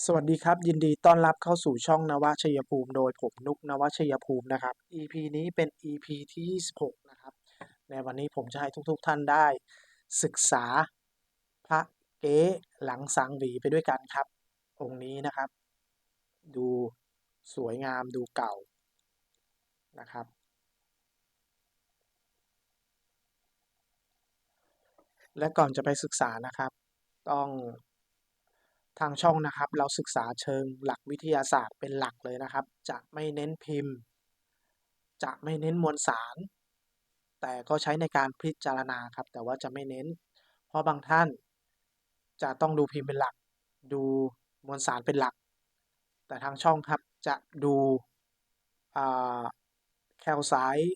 สวัสดีครับ ยินดีต้อนรับเข้าสู่ช่องนวชัยภูมิ โดยผมนุกนวชัยภูมินะครับ EP นี้เป็น EP ที่ 26 นะครับ ในวันนี้ผมจะให้ทุกๆท่านได้ศึกษาพระเก๊หลังสังหวีไปด้วยกันครับ องค์นี้นะครับ ดูสวยงามดูเก่านะครับ และก่อนจะไปศึกษานะครับ ต้อง ทางช่องนะครับ เราศึกษาเชิงหลักวิทยาศาสตร์เป็นหลักเลยนะครับ จะไม่เน้นพิมพ์ จะไม่เน้นมวลสาร แต่ก็ใช้ในการพิจารณาครับ แต่ว่าจะไม่เน้น เพราะบางท่าน จะต้องดูพิมพ์เป็นหลัก ดูมวลสารเป็นหลัก แต่ทางช่องครับจะดูแคลไซต์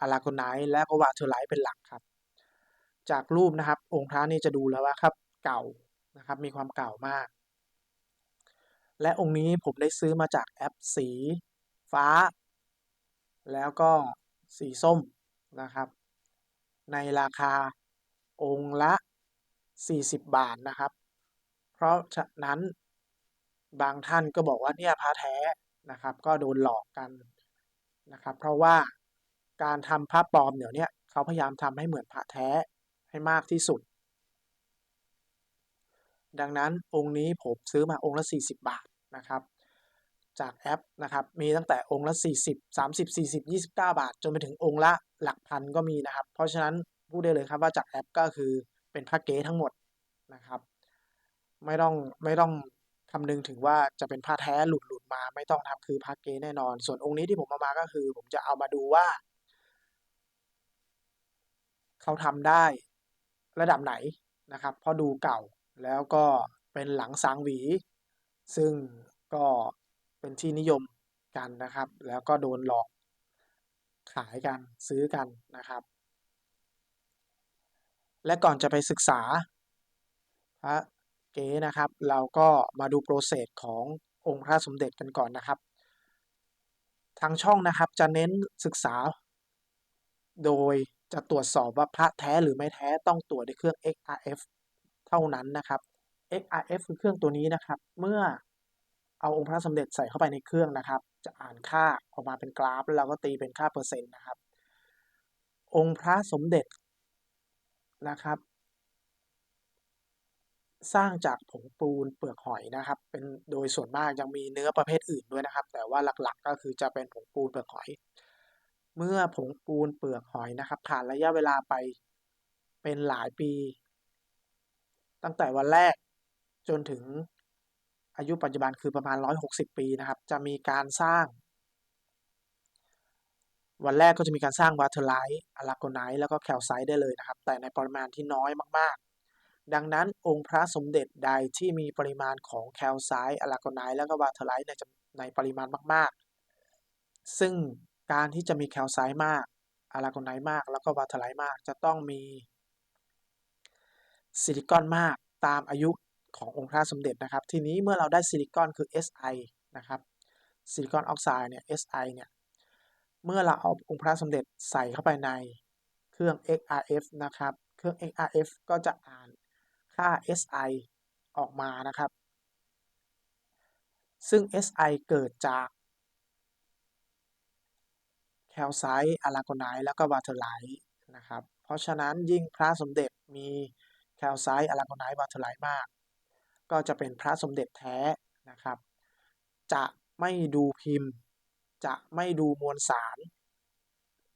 อะลาโกไนท์และก็วาเทอร์ไลท์เป็นหลักครับ จากรูปนะครับ องค์พระนี่จะดูแล้วว่าครับ เก่า นะครับมีความเก่ามาก และองค์นี้ผมได้ซื้อมาจากแอปสีฟ้า แล้วก็สีส้มนะครับ ในราคาองค์ละ 40 บาทนะครับ เพราะฉะนั้นบางท่านก็บอกว่าเนี่ยพระแท้นะครับ ก็โดนหลอกกันนะครับ เพราะว่าการทำพระปลอมเดี๋ยวนี้เขาพยายามทำให้เหมือนพระแท้ให้มากที่สุด ดังนั้นองค์นี้ผมซื้อมาองค์ละ 40 บาทนะครับจากแอปนะครับมีตั้งแต่องค์ละ 40 30 40 29 บาท จนไปถึงองค์ละหลักพันก็มีนะครับ เพราะฉะนั้นพูดได้เลยครับว่าจากแอปก็คือเป็นพระเก๊ทั้งหมดนะครับ ไม่ต้องไม่ต้องคำนึงถึงว่าจะเป็นผ้าแท้หลุดหลุดมาไม่ต้องทำคือพระเก๊แน่นอน ส่วนองค์นี้ที่ผมเอามาก็คือ ผมจะเอามาดูว่า เขาทำได้ระดับไหนนะครับพราะดูเก่า แล้วก็เป็นหลังสางหวี ซึ่งก็เป็นที่นิยมกันนะครับ แล้วก็โดนหลอกขายกันซื้อกันนะครับ และก่อนจะไปศึกษาพระเก๋นะครับ เราก็มาดูโปรเซสขององค์พระสมเด็จกันก่อนนะครับ ทางช่องนะครับจะเน้นศึกษา โดยจะตรวจสอบว่าพระแท้หรือไม่แท้ต้องตรวจด้วยเครื่อง XRF เท่านั้นนะครับ XRF คือเครื่องตัวนี้นะครับ เมื่อเอาองค์พระสมเด็จใส่เข้าไปในเครื่องนะครับ จะอ่านค่าออกมาเป็นกราฟ แล้วเราก็ตีเป็นค่าเปอร์เซ็นต์นะครับ องค์พระสมเด็จนะครับ สร้างจากผงปูนเปลือกหอยนะครับ เป็นโดยส่วนมากยังมีเนื้อประเภทอื่นด้วยนะครับ แต่ว่าหลักๆ ก็คือจะเป็นผงปูนเปลือกหอย เมื่อผงปูนเปลือกหอยนะครับ ผ่านระยะเวลาไปเป็นหลายปี ตั้งแต่วันแรกจนถึงอายุปัจจุบันคือประมาณ 160 ปีนะครับ จะมีการสร้าง วันแรกก็จะมีการสร้างวาเทอร์ไลท์อะลาโกไนท์แล้วก็แคลไซต์ได้เลยนะครับ แต่ในปริมาณที่น้อยมากๆ ดังนั้นองค์พระสมเด็จใดที่มีปริมาณของแคลไซต์อะลาโกไนท์แล้วก็วาเทอร์ไลท์ในในปริมาณมาก ๆ ซึ่งการที่จะมีแคลไซต์มากอะลาโกไนท์มาก แล้วก็วาเทอร์ไลท์มาก จะต้องมี ซิลิคอนมากตามอายุขององค์พระสมเด็จนะครับ ทีนี้เมื่อเราได้ซิลิคอนคือ Si นะครับซิลิคอนออกไซด์เนี่ย Si เนี่ย เมื่อเราเอาองค์พระสมเด็จใส่เข้าไปในเครื่อง XRF นะครับ เครื่อง XRF ก็จะอ่านค่า Si ออกมานะครับ ซึ่ง Si เกิดจากแคลไซต์อะลากไนท์แล้วก็วาเทอร์ไลท์นะครับ เพราะฉะนั้นยิ่งพระสมเด็จมี แคลไซต์อะลาโกไนท์วาเทอร์ไลท์มาก ก็จะเป็นพระสมเด็จแท้นะครับ จะไม่ดูพิมพ์ จะไม่ดูมวลสาร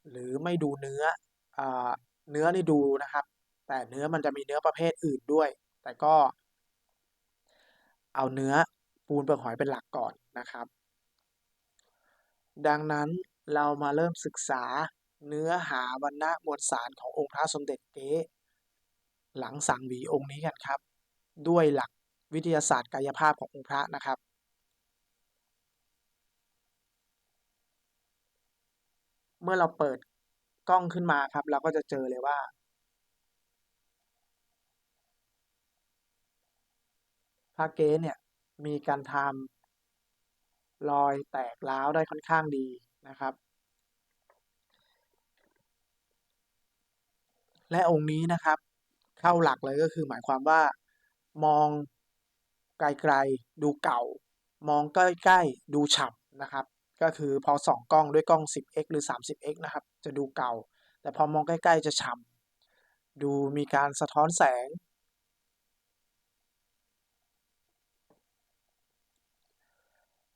หรือไม่ดูเนื้ออเนื้อนี่ดูนะครับ แต่เนื้อมันจะมีเนื้อประเภทอื่นด้วย แต่ก็ เอาเนื้อปูนเปลือกหอยเป็นหลักก่อนนะครับ ดังนั้นเรามาเริ่มศึกษาเนื้อหาวันณะมวลสารขององค์พระสมเด็จเก๊ หลังสังหวีองค์นี้กันครับ ด้วยหลักวิทยาศาสตร์กายภาพขององค์พระนะครับเมื่อเราเปิดกล้องขึ้นมาครับ เราก็จะเจอเลยว่า พระเก๊เนี่ยมีการทำรอยแตกร้าวได้ค่อนข้างดีนะครับ และองค์นี้นะครับาหลักเลยก็คือหมายความว่า มองไกลๆดูเก่า มองใกล้ๆดูฉ่ำนะครับ ก็คือพอส่องกล้องด้วยกล้อง 10x หรือ 30x นะครับ จะดูเก่า แต่พอมองใกล้ๆจะฉ่ำดูมีการสะท้อนแสง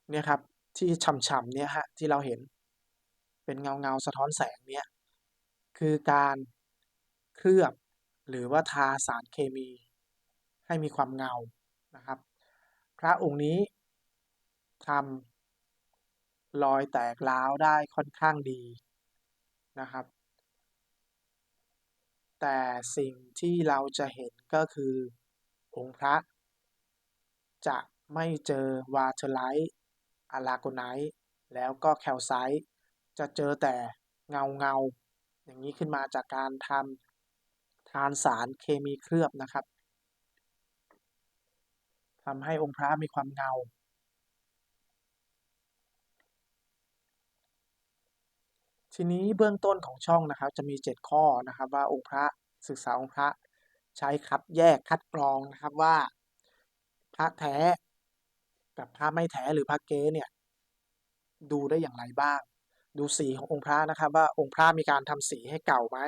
เนี่ยครับที่ฉ่ำๆเนี่ยฮะที่เราเห็นเป็นเงาเงาสะท้อนแสงเนี่ยคือการเคลือบ หรือว่าทาสารเคมีให้มีความเงานะครับ พระองค์นี้ทำรอยแตกร้าวได้ค่อนข้างดีนะครับ แต่สิ่งที่เราจะเห็นก็คือองค์พระจะไม่เจอวาเทอร์ไลท์อะลาโกไนท์แล้วก็แคลไซต์จะเจอแต่เงาเงาอย่างนี้ขึ้นมาจากการทำ ทานสารเคมีเคลือบนะครับทำให้องค์พระมีความเงา ทีนี้เบื้องต้นของช่องนะครับ จะมี 7 ข้อนะครับ ว่าองค์พระศึกษาองค์พระใช้คัดแยกคัดกรองนะครับว่า พระแท้กับพระไม่แท้หรือพระเก๊เนี่ยดูได้อย่างไรบ้าง ดูสีขององค์พระนะครับ ว่าองค์พระมีการทำสีให้เก่าไหม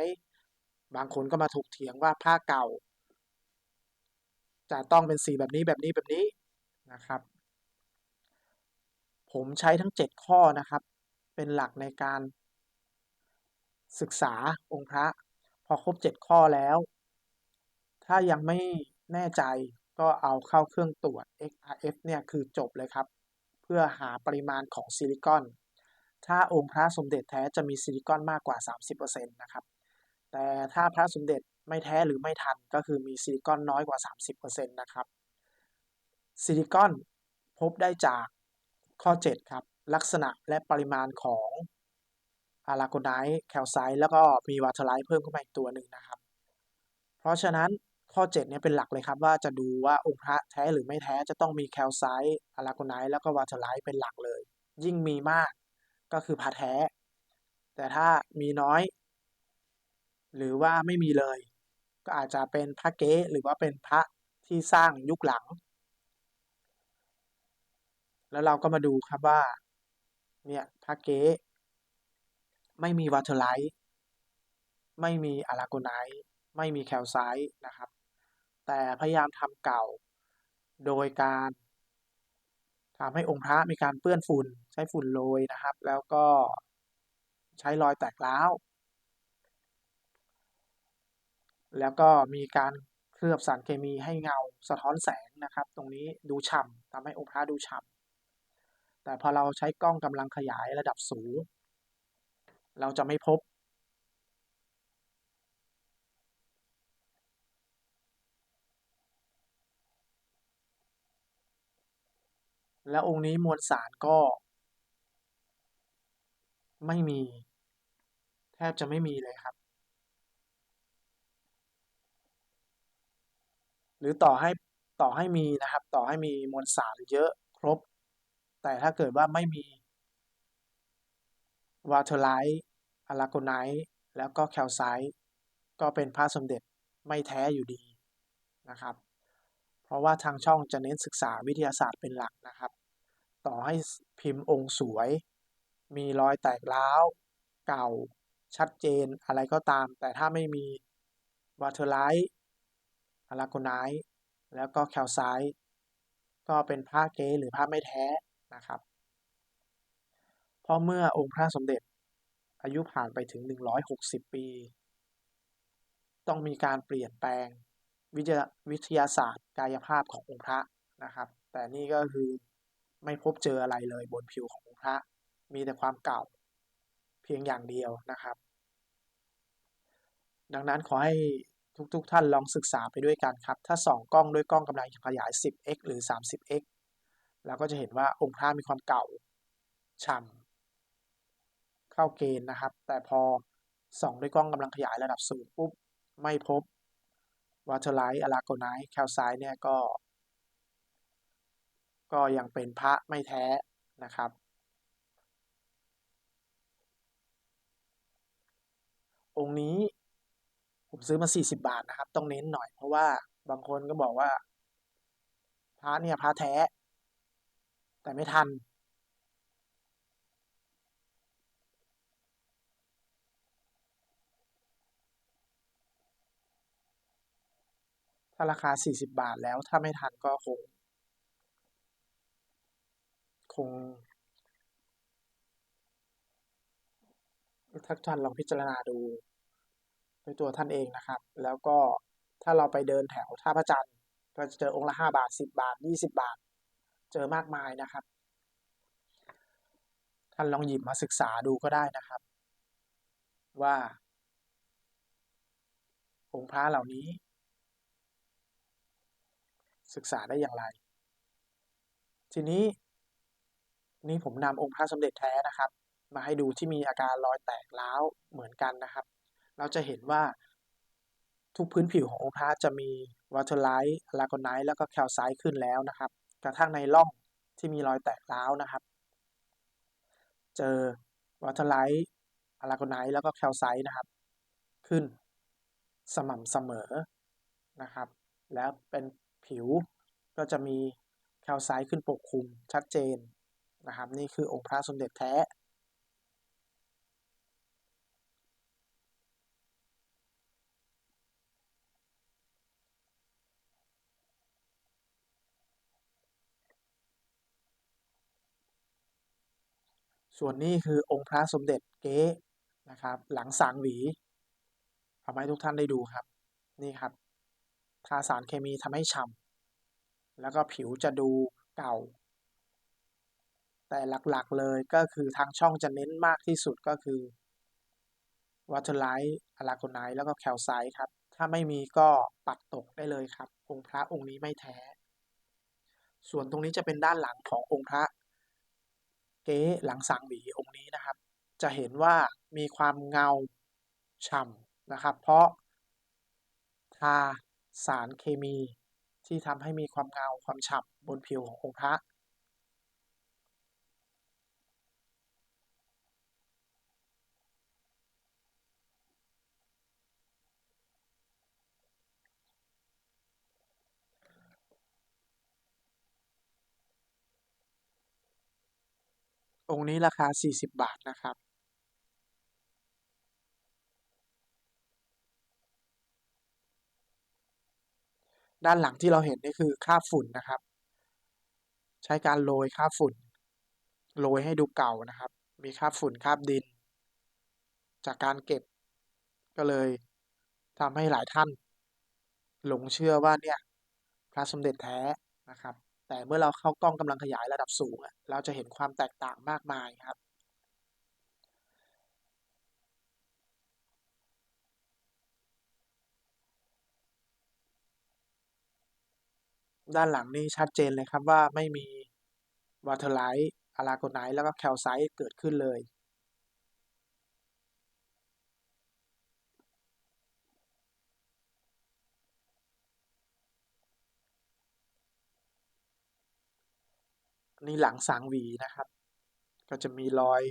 บางคนก็มาถกเถียงว่าผ้าเก่า จะต้องเป็นสีแบบนี้แบบนี้แบบนี้นะครับ ผมใช้ทั้ง 7 ข้อนะครับ เป็นหลักในการศึกษาองค์พระ พอครบ 7 ข้อแล้ว ถ้ายังไม่แน่ใจก็เอาเข้าเครื่องตรวจ XRF เนี่ยคือจบเลยครับ เพื่อหาปริมาณของซิลิคอน ถ้าองค์พระสมเด็จแท้จะมีซิลิคอนมากกว่า 30%นะครับ แต่ถ้าพระสมเด็จไม่แท้หรือไม่ทันก็คือมีซิลิคอนน้อยกว่า 30%นะครับซิลิคอนพบได้จากข้อ 7 ครับ ลักษณะและปริมาณของอาราโกไนท์แคลไซต์แล้วก็มีวาเทอร์ไลท์เพิ่มเข้ามาอีกตัวหนึ่งนะครับ เพราะฉะนั้นข้อ 7 เนี่ยเป็นหลักเลยครับ ว่าจะดูว่าองค์พระแท้หรือไม่แท้จะต้องมีแคลไซต์อาราโกไนท์แล้วก็วาเทอร์ไลท์เป็นหลักเลย ยิ่งมีมากก็คือพระแท้ แต่ถ้ามีน้อย หรือว่าไม่มีเลย ก็อาจจะเป็นพระเก๊หรือว่าเป็นพระที่สร้างยุคหลัง แล้วเราก็มาดูครับว่า เนี่ยพระเก๊ไม่มีวาเทอร์ไลท์ไม่มีอารากไนท์ไม่มีแคลไซต์นะครับ แต่พยายามทำเก่าโดยการทำให้องค์พระมีการเปื้อนฝุ่น ใช้ฝุ่นโรยนะครับ แล้วก็ใช้รอยแตกร้าว แล้วก็มีการเคลือบสารเคมีให้เงาสะท้อนแสงนะครับ ตรงนี้ดูฉ่ำทำให้องค์พระดูฉ่ำแต่พอเราใช้กล้องกำลังขยายระดับสูง เราจะไม่พบแล้วองค์นี้มวลสารก็ ไม่มี แทบจะไม่มีเลยครับ หรือต่อให้ต่อให้มีนะครับ ต่อให้มีมวลสารเยอะครบ แต่ถ้าเกิดว่าไม่มีวาเทอร์ไลท์อะลาโกไนท์แล้วก็แคลไซต์ก็เป็นพระสมเด็จไม่แท้อยู่ดีนะครับ เพราะว่าทางช่องจะเน้นศึกษาวิทยาศาสตร์เป็นหลักนะครับ ต่อให้พิมพ์องค์สวย มีรอยแตกร้าวเก่าชัดเจนอะไรก็ตาม แต่ถ้าไม่มีวาเทอร์ไลท์ อะลาโกไนท์แล้วก็แคลไซต์ก็เป็นผ้าเก๊หรือผ้าไม่แท้นะครับพราะเมื่อองค์พระสมเด็จอายุผ่านไปถึง 160 ปี ต้องมีการเปลี่ยนแปลงวิทยาวิทยาศาสตร์กายภาพขององค์พระนะครับ แต่นี่ก็คือไม่พบเจออะไรเลยบนผิวขององค์พระ มีแต่ความเก่าเพียงอย่างเดียวนะครับ ดังนั้นขอให้ ทุกๆทท่านลองศึกษาไปด้วยกันครับ ถ้าส่องกล้องด้วยกล้องกำลังขยาย 10x หรือ 30x เราก็จะเห็นว่าองค์พระมีความเก่าฉ่ำเข้าเกณฑ์นะครับ แต่พอส่องด้วยกล้องกำลังขยายระดับสูงปุ๊บไม่พบวาเทอร์ไลท์อะลาโกไนท์แคลไซด์เนี่ยก็ ก็ยังเป็นพระไม่แท้นะครับ องค์นี้ ผมซื้อมา 40 บาทนะครับ ต้องเน้นหน่อยเพราะว่าบางคนก็บอกว่าพระเนี่ยพระแท้ แต่ไม่ทัน ถ้าราคา 40 บาทแล้วถ้าไม่ทันก็คง คงถ้าท่านลองพิจารณาดู ด้วยตัวท่านเองนะครับ แล้วก็ถ้าเราไปเดินแถวท่าพระจันทร์ก็จะเจอองค์ละ5บาท 10 บาท 20 บาท เจอมากมายนะครับ ท่านลองหยิบมาศึกษาดูก็ได้นะครับ ว่า องค์พระเหล่านี้ ศึกษาได้อย่างไร ทีนี้นี่ผมนำองค์พระสมเด็จแท้นะครับ มาให้ดูที่มีอาการรอยแตกร้าวเหมือนกันนะครับ เราจะเห็นว่าทุกพื้นผิวขององค์พระจะมีวอเทอร์ไลท์ลาโกไนท์แล้วก็แคลไซต์ขึ้นแล้วนะครับ กระทั่งในร่องที่มีรอยแตกร้าวนะครับ เจอวอเทอร์ไลท์ลาโกไนท์แล้วก็แคลไซต์นะครับ ขึ้นสม่ำเสมอนะครับ แล้วเป็นผิวก็จะมีแคลไซต์ขึ้นปกคลุมชัดเจนนะครับ นี่คือองค์พระสมเด็จแท้ ส่วนนี้คือองค์พระสมเด็จเก๊นะครับ หลังสางหวีเอามาให้ทุกท่านได้ดูครับ นี่ครับ ทาสารเคมีทำให้ฉ่ำแล้วก็ผิวจะดูเก่า แต่หลักๆเลยก็คือทางช่องจะเน้นมากที่สุดก็คือวอเทอร์ไลท์อะลาโกไนท์แล้วก็แคลไซต์ครับ ถ้าไม่มีก็ปัดตกได้เลยครับ องค์พระองค์นี้ไม่แท้ ส่วนตรงนี้จะเป็นด้านหลังขององค์พระ เก๊หลังสังหลีองค์นี้นะครับ จะเห็นว่ามีความเงาฉ่ำนะครับ เพราะทาสารเคมีที่ทำให้มีความเงาความฉ่ำบนผิวขององค์พระ องค์นี้ราคา 40 บาทนะครับ ด้านหลังที่เราเห็นนี่คือคราบฝุ่นนะครับ ใช้การโรยคราบฝุ่น โรยให้ดูเก่านะครับ มีคราบฝุ่นคาบดิน จากการเก็บ ก็เลยทำให้หลายท่าน หลงเชื่อว่าเนี่ยพระสมเด็จแท้นะครับ แต่เมื่อเราเข้ากล้องกำลังขยายระดับสูงอะเราจะเห็นความแตกต่างมากมายครับ ด้านหลังนี่ชัดเจนเลยครับว่าไม่มีวอเทอร์ไลท์อะลาโกไนท์แล้วก็แคลไซต์เกิดขึ้นเลย นี่หลังสางหวีนะครับ ก็จะมีรอย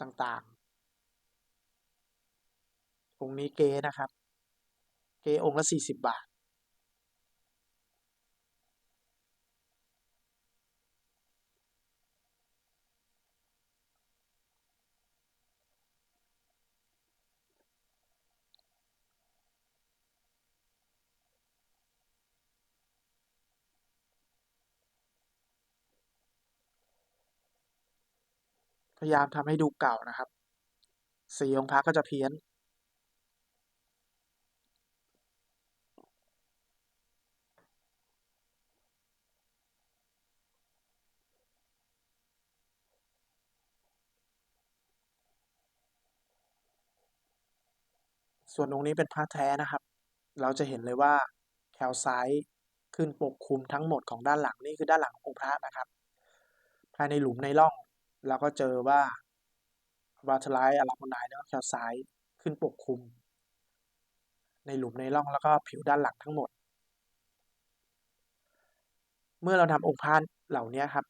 ต่างๆ องค์นี้เกนะครับ เกองค์ละ40บาท พยายามทำให้ดูเก่านะครับ สีองค์พระก็จะเพี้ยน ส่วนองค์นี้เป็นพระแท้นะครับ เราจะเห็นเลยว่าแคลไซต์ขึ้นปกคลุมทั้งหมดของด้านหลังนี่คือด้านหลังขององค์พระนะครับ ภายในหลุมในร่อง เราก็เจอว่าวาทไลท์อะลาโมไนท์แล้วก็แคลไซต์ขึ้นปกคลุม ในหลุมในร่องแล้วก็ผิวด้านหลังทั้งหมด เมื่อเรานำองค์พระเหล่านี้ครับ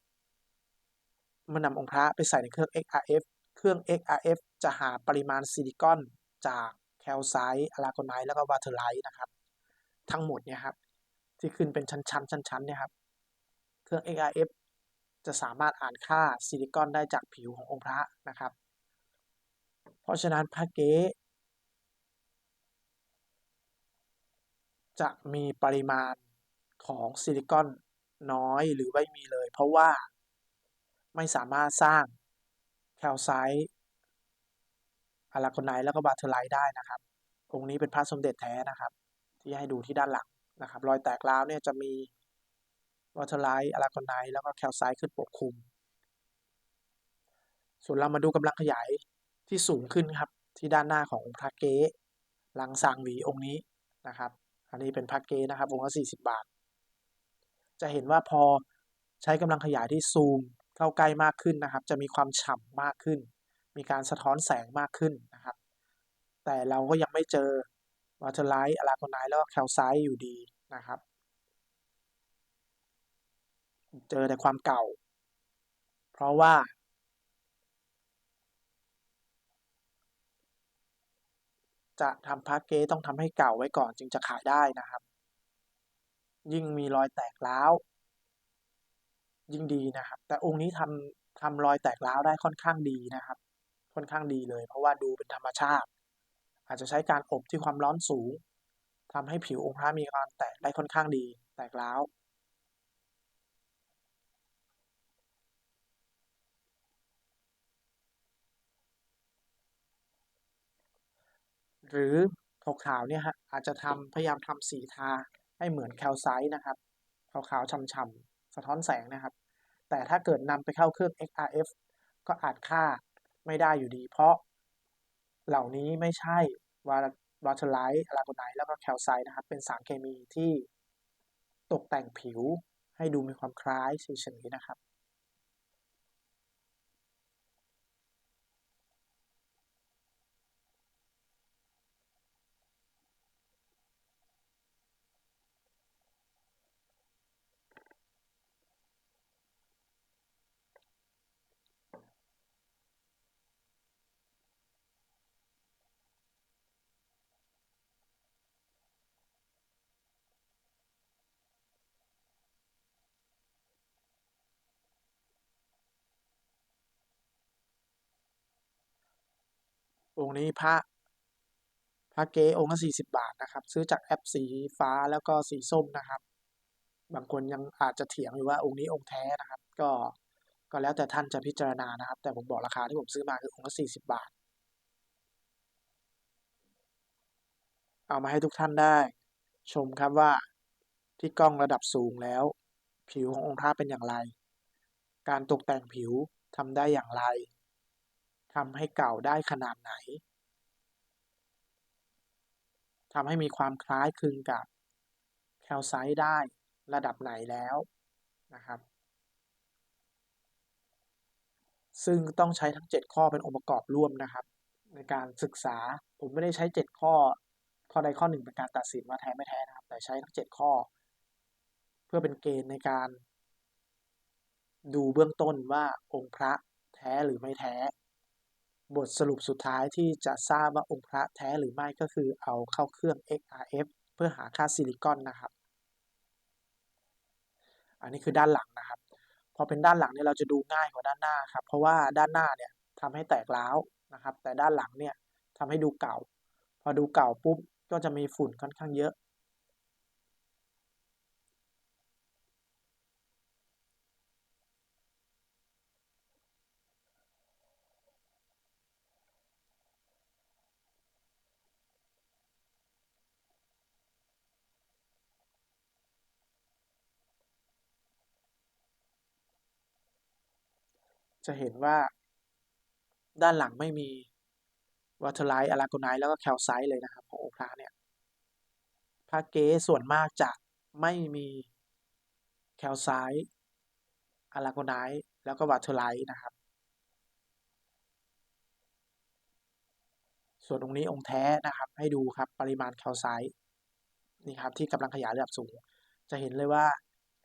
มื่อนำองค์พระไปใส่ในเครื่อง XRF เครื่อง XRF จะหาปริมาณซิลิคอนจากแคลไซต์อะลาโกไนท์แล้วก็วาเทอร์ไลท์นะครับ ทั้งหมดเนี่ยครับ ที่ขึ้นเป็นชั้นๆชั้นๆเนี่ยครับ เครื่อง XRF จะสามารถอ่านค่าซิลิคอนได้จากผิวขององค์พระนะครับ เพราะฉะนั้นพระเก๊จะมีปริมาณของซิลิคอนน้อยหรือไม่มีเลย เพราะว่าไม่สามารถสร้างแคลไซต์อะลาโกไนท์แล้วก็บาเทอร์ไลท์ได้นะครับองค์นี้เป็นพระสมเด็จแท้นะครับ ที่ให้ดูที่ด้านหลังนะครับ รอยแตกร้าวเนี่ยจะมี วอเทอร์ไลท์อะลาโกไนท์แล้วก็แคลไซต์ขึ้นปกคลุม ส่วนเรามาดูกำลังขยายที่สูงขึ้นครับ ที่ด้านหน้าขององค์พระเก๊หลังสางหวีองค์นี้นะครับ อันนี้เป็นพระเก๊นะครับองค์ละ40 บาท จะเห็นว่าพอใช้กำลังขยายที่ซูมเข้าใกล้มากขึ้นนะครับ จะมีความฉ่ำมากขึ้น มีการสะท้อนแสงมากขึ้นนะครับ แต่เราก็ยังไม่เจอวอเทอร์ไลท์อะลาโกไนท์แล้วก็แคลไซต์อยู่ดีนะครับ เจอแต่ความเก่า เพราะว่า จะทำพาร์เกต้องทำให้เก่าไว้ก่อนจึงจะขายได้นะครับ ยิ่งมีรอยแตกร้าวยิ่งดีนะครับ แต่องค์นี้ทำทำรอยแตกร้าวได้ค่อนข้างดีนะครับ ค่อนข้างดีเลย เพราะว่าดูเป็นธรรมชาติ อาจจะใช้การอบที่ความร้อนสูงทำให้ผิวองค์พระมีการแตกได้ค่อนข้างดี แตกร้าว หรือขาวๆเนี่ยฮะอาจจะทำพยายามทำสีทาให้เหมือนแคลไซต์นะครับขาวๆฉ่ำๆสะท้อนแสงนะครับ แต่ถ้าเกิดนำไปเข้าเครื่อง XRF ก็อาจค่าไม่ได้อยู่ดี เพราะเหล่านี้ไม่ใช่วาวาทไลท์อะลาโกไนแล้วก็แคลไซต์นะครับ เป็นสารเคมีที่ตกแต่งผิวให้ดูมีความคล้ายเฉยๆนะครับ องค์นี้พระพระเก๊องค์ละสี่สิบาทนะครับ ซื้อจากแอปสีฟ้าแล้วก็สีส้มนะครับ บางคนยังอาจจะเถียงอยู่ว่าองค์นี้องค์แท้นะครับ ก็ก็แล้วแต่ท่านจะพิจารณานะครับ แต่ผมบอกราคาที่ผมซื้อมาคือองค์ละสี่สิบาท เอามาให้ทุกท่านได้ ชมครับว่าที่กล้องระดับสูงแล้ว ผิวขององค์พระเป็นอย่างไร การตกแต่งผิวทำได้อย่างไร ทำให้เก่าได้ขนาดไหนทำให้มีความคล้ายคลึงกับแคลไซต์ได้ระดับไหนแล้วนะครับ ซึ่งต้องใช้ทั้ง 7 ข้อเป็นองค์ประกอบร่วมนะครับ ในการศึกษาผมไม่ได้ใช้ 7 ข้อ ข้อใดข้อหนึ่งเป็นการตัดสินว่าแท้ไม่แท้นะครับ แต่ใช้ทั้ง 7 ข้อ เพื่อเป็นเกณฑ์ในการ ดูเบื้องต้นว่าองค์พระแท้หรือไม่แท้ บทสรุปสุดท้ายที่จะทราบว่าองค์พระแท้หรือไม่ก็คือเอาเข้าเครื่อง XRF เพื่อหาค่าซิลิคอนนะครับ อันนี้คือด้านหลังนะครับ พอเป็นด้านหลังเนี่ยเราจะดูง่ายกว่าด้านหน้าครับ เพราะว่าด้านหน้าเนี่ยทำให้แตกร้าวนะครับ แต่ด้านหลังเนี่ยทำให้ดูเก่า พอดูเก่าปุ๊บก็จะมีฝุ่นค่อนข้างเยอะ จะเห็นว่า ด้านหลังไม่มีวอเทอร์ไลท์อะลาโกไนท์แล้วก็แคลไซต์เลยนะครับ ขององค์พระเนี่ยพระเก๊ส่วนมากจะไม่มีแคลไซต์อะลาโกไนท์แล้วก็วอเทอร์ไลท์นะครับ ส่วนตรงนี้องค์แท้นะครับ ให้ดูครับปริมาณแคลไซต์นี่ครับที่กำลังขยายระดับสูง จะเห็นเลยว่า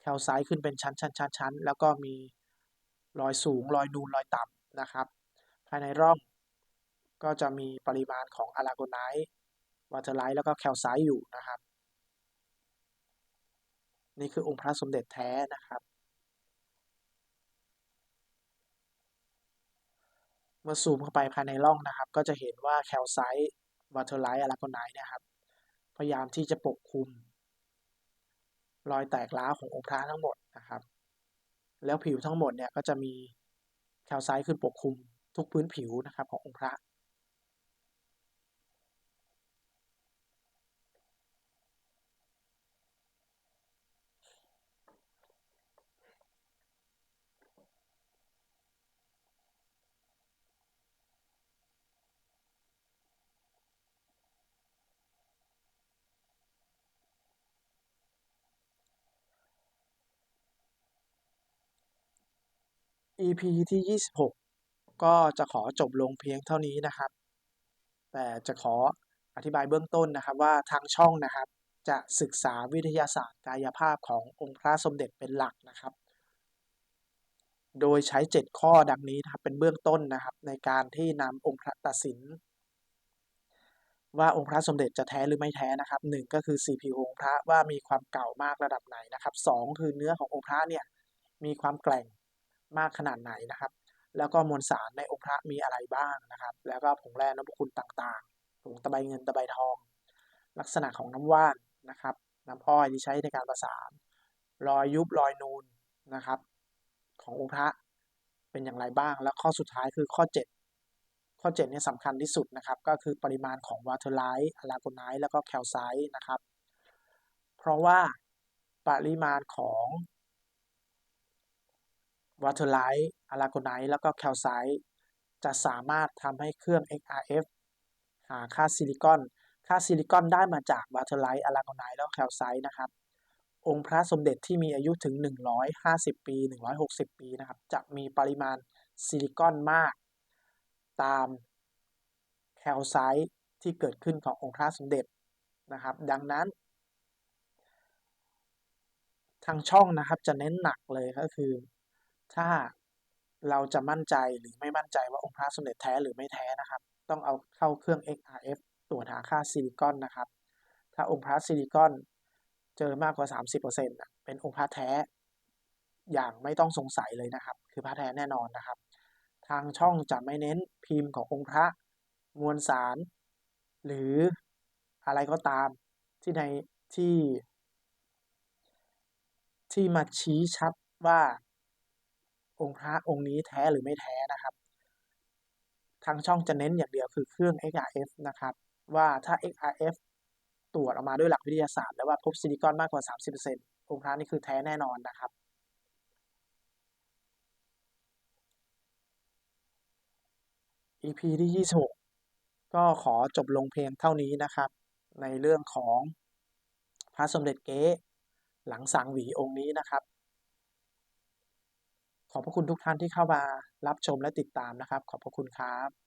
แคลไซต์ขึ้นเป็นชั้นชั้นชั้นชั้นแล้วก็มี รอยสูง รอยนูนรอยต่ำนะครับ ภายในร่องก็จะมีปริมาณของอะลาโกไนต์วัตเทอร์ไลท์แล้วก็แคลไซต์อยู่นะครับ นี่คือองค์พระสมเด็จแท้นะครับ เมื่อซูมเข้าไปภายในร่องนะครับ ก็จะเห็นว่าแคลไซต์วัตเทอร์ไลท์อะลาโกไนต์นะครับ พยายามที่จะปกคลุม รอยแตกล้าขององค์พระทั้งหมดนะครับ แล้วผิวทั้งหมดเนี่ยก็จะมีแคลไซต์ขึ้นปกคลุมทุกพื้นผิวนะครับขององค์พระ EP ที่ 26 ก็จะขอจบลงเพียงเท่านี้นะครับ แต่จะขออธิบายเบื้องต้นนะครับว่าทางช่องนะครับ จะศึกษาวิทยาศาสตร์กายภาพขององค์พระสมเด็จเป็นหลักนะครับ โดยใช้ 7 ข้อดังนี้นะครับเป็นเบื้องต้นนะครับ ในการที่นำองค์พระตัดสิน ว่าองค์พระสมเด็จจะแท้หรือไม่แท้นะครับหนึ่งก็คือ CPU องค์พระว่ามีความเก่ามากระดับไหนนะครับสองคือเนื้อขององค์พระเนี่ยมีความแกร่ง มากขนาดไหนนะครับ แล้วก็มวลสารในองค์พระมีอะไรบ้างนะครับ แล้วก็ผงแร่นพคุณต่างๆผงตะไบเงินตะไบทอง ลักษณะของน้ำว่านนะครับน้ำอ้อยที่ใช้ในการประสานรอยยุบรอยนูนนะครับ ขององค์พระเป็นอย่างไรบ้าง แล้วข้อสุดท้ายคือข้อ 7 ข้อ7เนี่ยสำคัญที่สุดนะครับ ก็คือปริมาณของวาเทอร์ไลท์อะลาโกไนท์แล้วก็แคลไซต์นะครับ เพราะว่าปริมาณของ วาเทอร์ไลท์อะลาโกไนท์แล้วก็แคลไซต์จะสามารถทำให้เครื่อง XRF หาค่าซิลิคอน ค่าซิลิคอนได้มาจากวาเทอร์ไลท์อะลาโกไนท์แล้วแคลไซต์นะครับ องค์พระสมเด็จที่มีอายุถึง 150 ปี 160 ปีนะครับ จะมีปริมาณซิลิคอนมาก ตามแคลไซต์ที่เกิดขึ้นขององค์พระสมเด็จนะครับ ดังนั้น ทางช่องนะครับจะเน้นหนักเลยก็คือ ถ้าเราจะมั่นใจหรือไม่มั่นใจว่าองค์พระสมเด็จแท้หรือไม่แท้นะครับ ต้องเอาเข้าเครื่อง XRF ตรวจหาค่าซิลิคอนนะครับ ถ้าองค์พระซิลิคอนเจอมากกว่า 30%เป็นองค์พระแท้ อย่างไม่ต้องสงสัยเลยนะครับ คือพระแท้แน่นอนนะครับ ทางช่องจะไม่เน้นพิมพ์ขององค์พระมวลสาร หรืออะไรก็ตามที่ในที่ ที่มาชี้ชัดว่า องค์พระองค์นี้แท้หรือไม่แท้นะครับ ทางช่องจะเน้นอย่างเดียวคือเครื่อง XRF นะครับ ว่าถ้า XRF ตรวจออกมาด้วยหลักวิทยาศาสตร์ แล้วว่าพบซิลิคอนมากกว่า 30%องค์พระนี่คือแท้แน่นอนนะครับ EP ที่ 26 ก็ขอจบลงเพียงเท่านี้นะครับ ในเรื่องของพระสมเด็จเก๊หลังสังหวีองค์นี้นะครับ ขอบพระคุณทุกท่านที่เข้ามารับชมและติดตามนะครับ ขอบพระคุณครับ